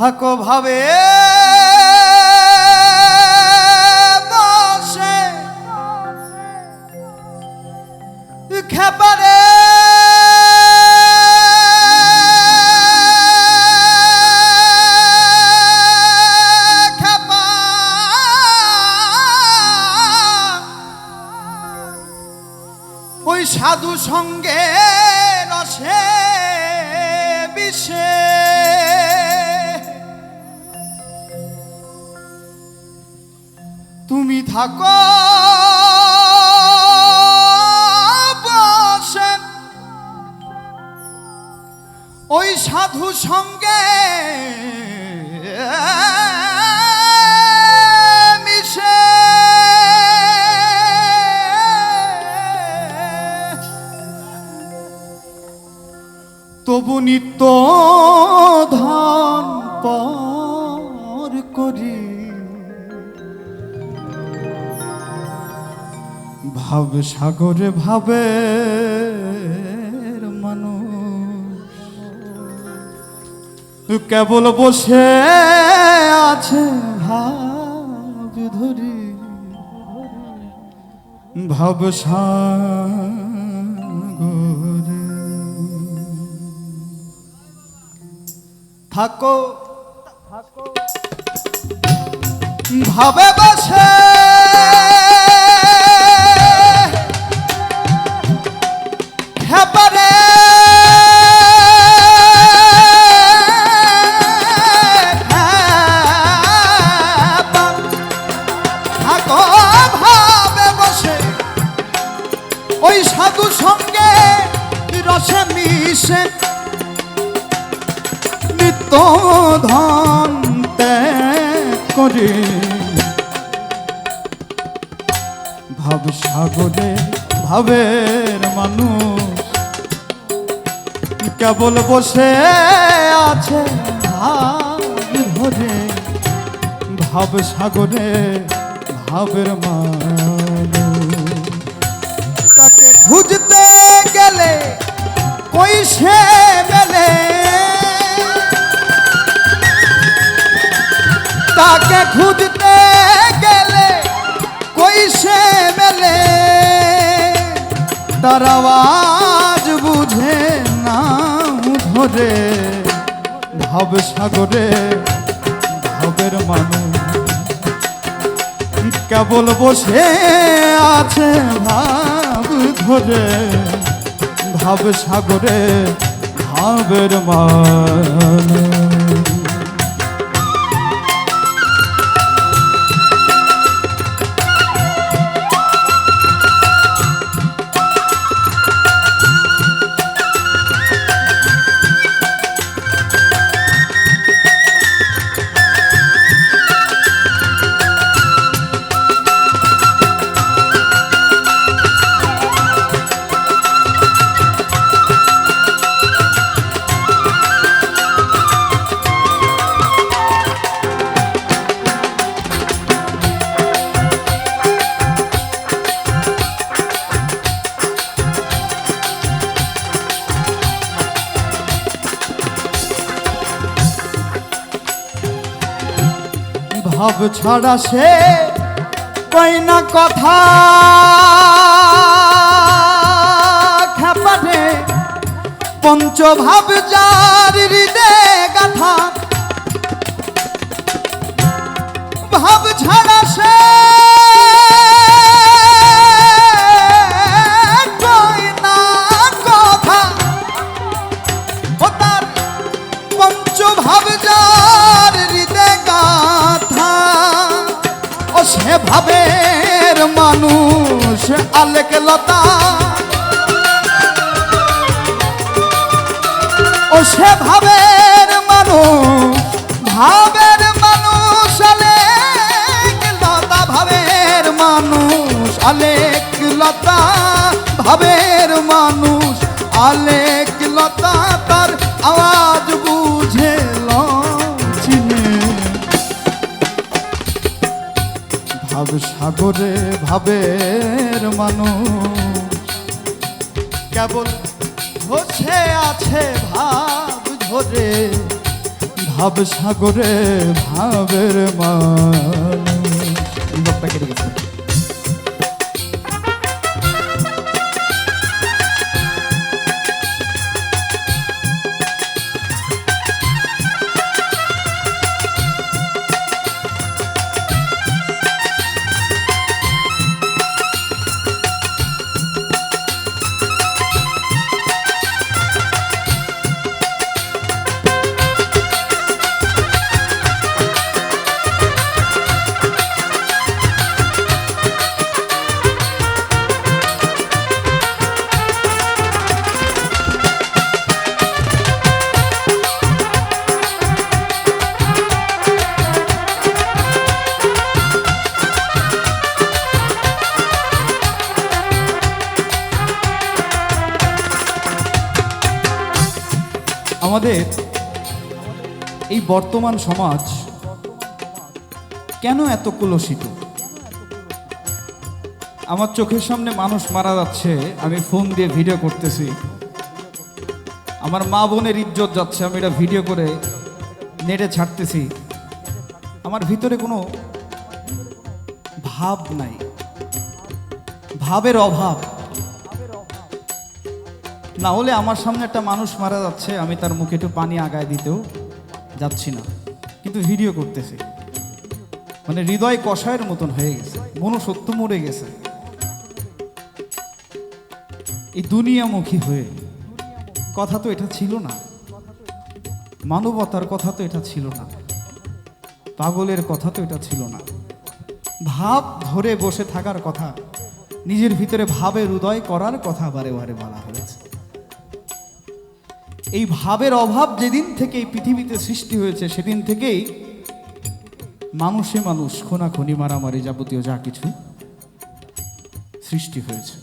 থাকো ভাবে। বসে। খেপারে। সাধু সঙ্গে থাকো। ওই সাধু সঙ্গে মিশে। তবু নিত্য ধান পর করি। ভাব সাগরে ভাবে মানুষ। কেবল বসে আছে ভাব ধরি। ভাব থাকো। ভাবে বসে রসে মিশে নিত্য ধন করে। ভাব সাগরে ভাবের মানুষ কেবল বসে আছে ধরে ভাব সাগরে ভাবের মানুষ। তাকে খুঁজতে গেলে সে মেলে তাকে খুঁজতে গেলে কই সে মেলে তার আওয়াজ বুঝে না ধরে ভাব সাগরে, ভাবের মানুষ। কেবল বসে আছে ভাব ধরে। ভাব সাগরে ভাবের মানুষ ভাব ছাড়া সে কই না কথা। খেপারে পঞ্চভাব যার হৃদে গাথা। ভাব ছাড়া সে কই না ভাবের মানুষ, আলেক লতা। ও সে ভাবের মানুষ ভাবের মানুষ, আলেক লতা, ভাবের মানুষ, আলেক লতা, ভাবের মানুষ, আলেক লতা ভাব সাগরে ভাবের মানুষ। কেবল বসে আছে ভাব ধরে ভাব সাগরে ভাবের মানুষ। বর্তমান সমাজ কেন এত কুলসিত আমার চোখের সামনে মানুষ মারা যাচ্ছে, আমি ফোন দিয়ে ভিডিও করতেছি। আমার মা বোনের ইজ্জত যাচ্ছে, আমি এটা ভিডিও করে নেটে ছাড়তেছি। আমার ভিতরে কোনো ভাব নাই। ভাবের অভাব। না হলে আমার সামনে একটা মানুষ মারা যাচ্ছে, আমি তার মুখে একটু পানি আগায় দিতেও যাচ্ছি না। কিন্তু ভিডিও করতেছি। মানে হৃদয় কষায়ের মতন হয়ে গেছে। মনুষ্যত্ব মরে গেছে। এই দুনিয়ামুখী হয়ে। কথা তো এটা ছিল না। মানবতার কথা তো এটা ছিল না। পাগলের কথা তো এটা ছিল না। ভাব ধরে বসে থাকার কথা, নিজের ভিতরে ভাবের উদয় করার কথা বারে বারে বলা হয়েছে। এই ভাবের অভাব যেদিন থেকে এই পৃথিবীতে সৃষ্টি হয়েছে, সেদিন থেকেই মানুষে মানুষ, খোনাখুনি, মারামারি যাবতীয় যা কিছু সৃষ্টি হয়েছে।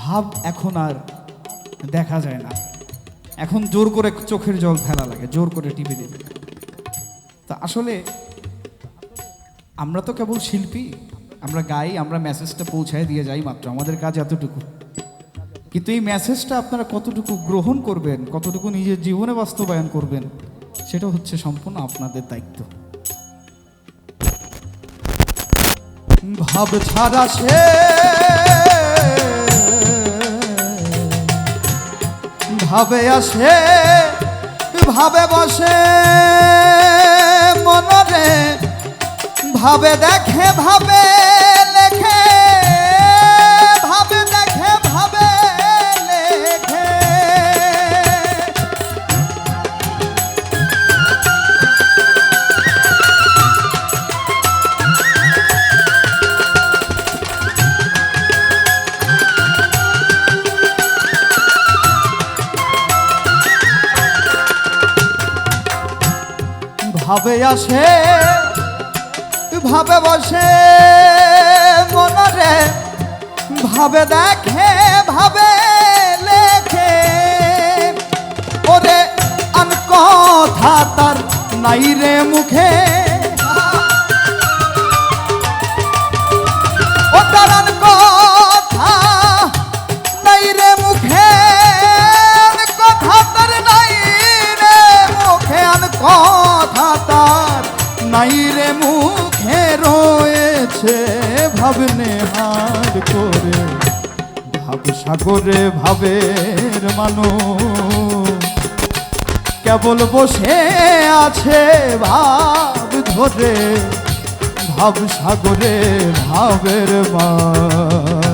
ভাব এখন আর দেখা যায় না। এখন জোর করে চোখের জল ফেলা লাগে, জোর করে টিপে দেবে তা আসলে আমরা তো কেবল শিল্পী, আমরা গাই, আমরা মেসেজটা পৌঁছায় দিয়ে যাই মাত্র, আমাদের কাজ এতটুকু। কিন্তু এই মেসেজটা আপনারা কতটুকু গ্রহণ করবেন, কতটুকু নিজের জীবনে বাস্তবায়ন করবেন, সেটা হচ্ছে সম্পূর্ণ আপনাদের দায়িত্ব। ভাব ছাড়া সে ভাবে আসে, ভাবে বসে মনরে, ভাবে দেখে ভাবে ভাবে আসে, ভাবে বসে মনরে, ভাবে দেখে, ভাবে লেখে। ওরে, আন কথা তার নাই রে মুখে সাগরে ভাবের মানুষ। কেবল বসে আছে ভাব ধরে ভাব সাগরে ভাবের মানুষ।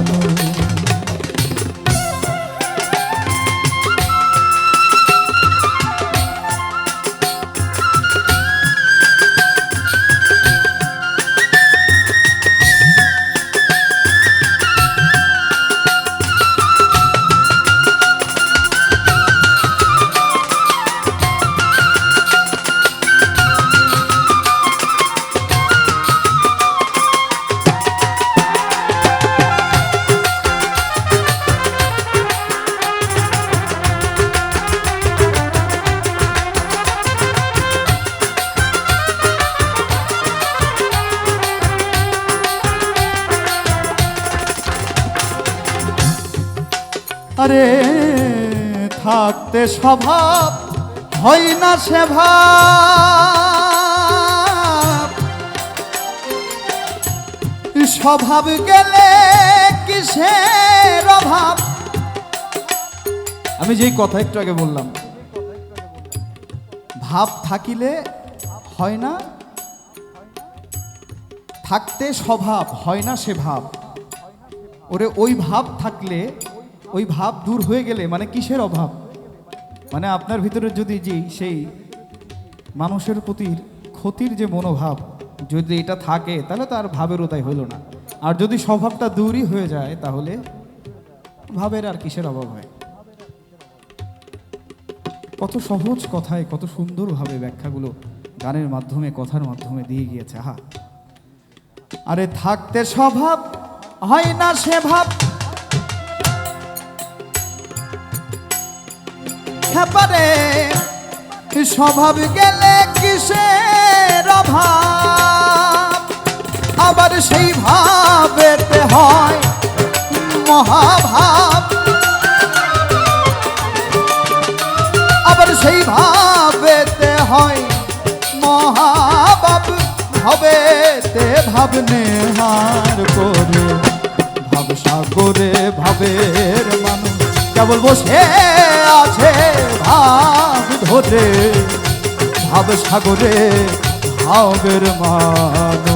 আরে থাকতে স্বভাব হয় না সে ভাব। স্বভাব গেলে কিসের অভাব? আমি যেই কথা একটু আগে বললাম, ভাব থাকিলে হয় না, থাকতে স্বভাব হয় না সে ভাব। ওরে ওই ভাব থাকলে ওই ভাব দূর হয়ে গেলে মানে কিসের অভাব? মানে আপনার ভিতরে যদি যে সেই মানুষের প্রতি ক্ষতির যে মনোভাব যদি এটা থাকে, তাহলে তার ভাবের তাই হইল না। আর যদি স্বভাবটা দূরই হয়ে যায়, তাহলে ভাবের আর কিসের অভাব হয়? কত সহজ কথায়, কত সুন্দরভাবে ব্যাখ্যাগুলো গানের মাধ্যমে, কথার মাধ্যমে দিয়ে গিয়েছে। হা আরে থাকতে স্বভাব, হয় না সে ভাব। হ্যাপারে স্বভাব গেলে কিসের অভাব? আবার সেই ভাবেতে হয় মহাভাব। আবার সেই ভাবেতে হয় মহাবাব ভবেতে ভাবনে হার করে ভাব সাগরে ভাবের মানুষ কেবল বসে আছে ভাব ধরে ভাব সাগরে ভাবের মানুষ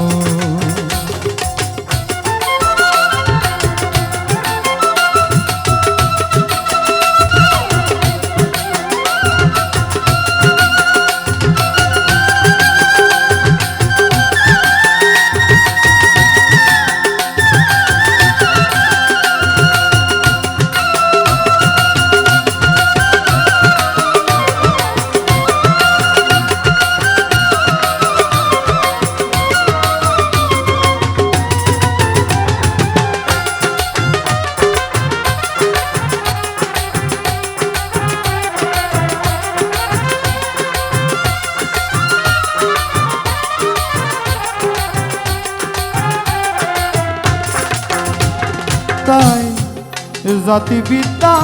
জাতিবিদ্যা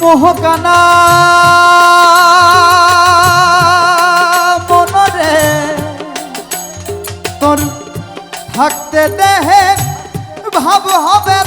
মোহকানা। মনরে তোর থাকতে দেহে ভাব হবে।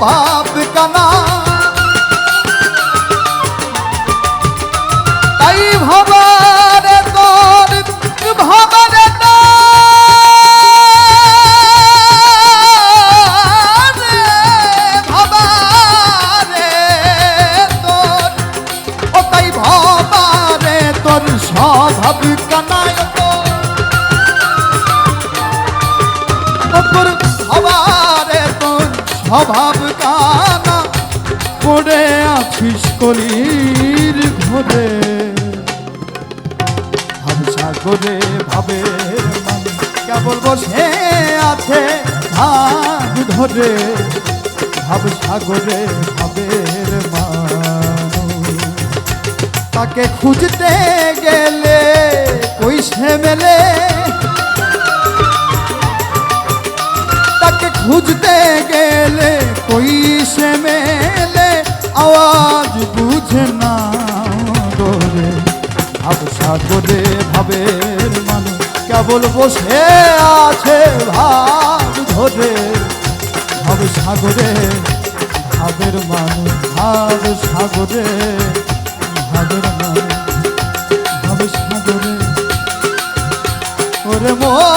স্বভাব কানা ভাব সাগরে ভাবের কেবল বসে আছে ভাব ধরে, ভাব সাগরে মানুষ। তাকে খুঁজতে গেলে ওই সে মেলে? তাকে খুঁজতে গেলে কই সে মেলে? আওয়াজ বুঝে কেবল বসে আছে ভাব ধরে। ভাব সাগরে, ভাবের মানুষ, ভাব সাগরে, ভাবের মানুষ, ভাব সাগরে। ওরে মনে